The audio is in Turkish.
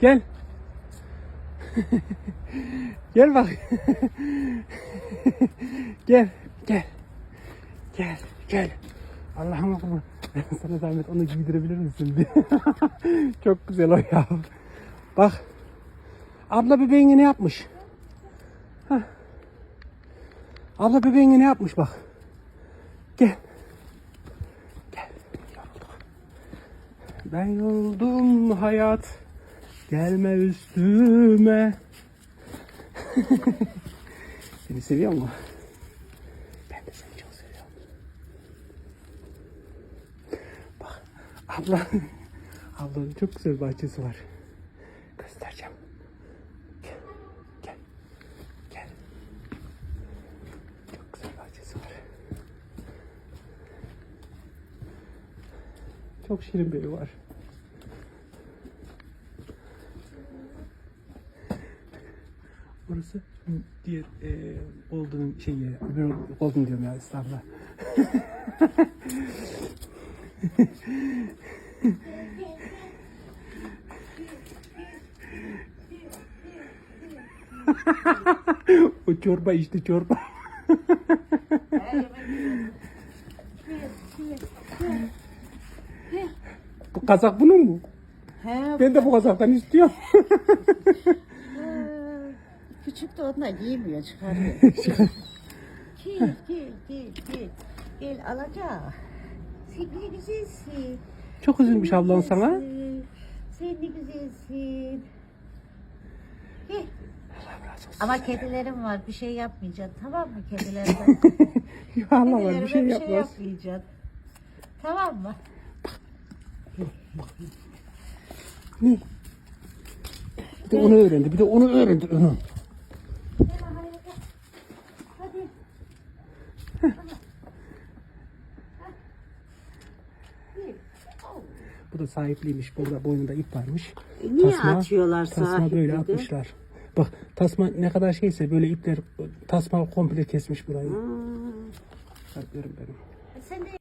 Gel. gel bak. gel. Gel. Gel. Gel. Allah'ım aklıma. Sana zahmet onu giydirebilir misin? Çok güzel o ya. Bak. Abla bebeğine ne yapmış? Hah. Abla bebeğine ne yapmış bak. Gel. Gel. Ben yoruldum hayat. Gelme üstüme. seni seviyor mu? Ben de seni çok seviyorum. Bak abla. Ablanın çok güzel bahçesi var. Göstereceğim. Gel. Gel. Gel. Çok güzel bahçesi var. Çok şirin bir evi var. Orası diğer e, Golden'ın şeyi, öbür Golden diyorum ya estağfurullah. o çorba işte çorba. bu kazak bunun mu? He, Ben de bu kazaktan istiyorum. küçük de onunla giymiyor çıkarıyor. gel gel gel gel. Gel alacağım. Sen ne güzelsin. Çok üzülmüş ablan sana. Sen ne güzelsin. Gel. Ama kedilerim var bir şey yapmayacaksın tamam mı kedilerden? Ya Allah var bir Kedilerime şey bir yapmaz. şey yapmayacaksın. Tamam mı? Bir de onu öğrendi. Bir de onu öğrendi. Onu. Bu da sahipliymiş. Burada boynunda ip varmış. E, niye atıyorlar Tasma böyle atmışlar. Bak tasma ne kadar şeyse böyle ipler tasma komple kesmiş burayı. Hmm. Kalplerim benim. Sen de